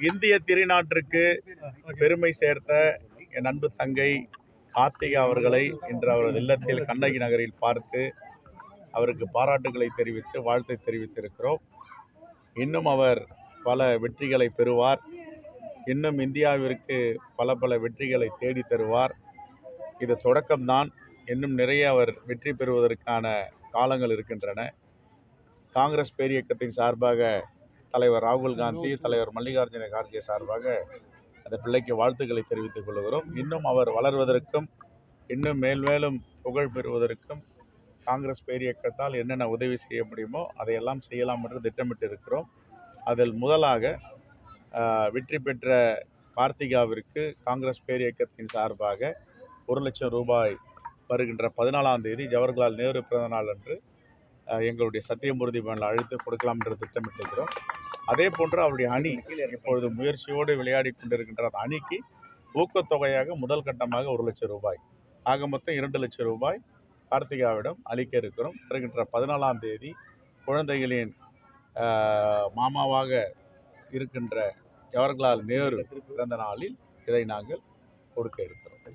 இந்திய திருநாட்டிற்கு பெருமை சேர்த்த என் அன்பு தங்கை கார்த்திகா அவர்களை இன்று அவரது இல்லத்தில் கண்ணகி நகரில் பார்த்து அவருக்கு பாராட்டுகளை தெரிவித்து வாழ்த்தை தெரிவித்திருக்கிறோம். இன்னும் அவர் பல வெற்றிகளை பெறுவார். இன்னும் இந்தியாவிற்கு பல பல வெற்றிகளை தேடி தருவார். இது தொடக்கம்தான். இன்னும் நிறைய அவர் வெற்றி பெறுவதற்கான காலங்கள் இருக்கின்றன. காங்கிரஸ் பேரியக்கத்தின் சார்பாக தலைவர் ராகுல் காந்தி தலைவர் மல்லிகார்ஜுன கார்கே சார்பாக அந்த பிள்ளைக்கு வாழ்த்துக்களை தெரிவித்துக் கொள்கிறோம். இன்னும் அவர் வளர்வதற்கும் இன்னும் மேல் மேலும் புகழ் பெறுவதற்கும் காங்கிரஸ் பேரியக்கத்தால் என்னென்ன உதவி செய்ய முடியுமோ அதையெல்லாம் செய்யலாம் என்று திட்டமிட்டு இருக்கிறோம் அதில் முதலாக வெற்றி பெற்ற கார்த்திகாவிற்கு காங்கிரஸ் பேரியக்கத்தின் சார்பாக ஒரு லட்சம் ரூபாய் வருகின்ற பதினாலாம் தேதி ஜவஹர்லால் நேரு பிறந்த நாள் அன்று எங்களுடைய சத்தியமூர்த்தி பேனில் அழைத்து கொடுக்கலாம் என்று திட்டமிட்டிருக்கிறோம். அதே போன்று அவருடைய அணி இப்பொழுது முயற்சியோடு விளையாடி கொண்டிருக்கின்ற அந்த அணிக்கு ஊக்கத்தொகையாக முதல் கட்டமாக ஒரு லட்சம் ரூபாய் ஆக மொத்தம் இரண்டு லட்சம் ரூபாய் கார்த்திகாவிடம் அளிக்க இருக்கிறோம் வருகின்ற பதினாலாம் தேதி குழந்தைகளின் மாமாவாக இருக்கின்ற ஜவஹர்லால் நேரு பிறந்த நாளில் இதை நாங்கள் கொடுக்க இருக்கிறோம்.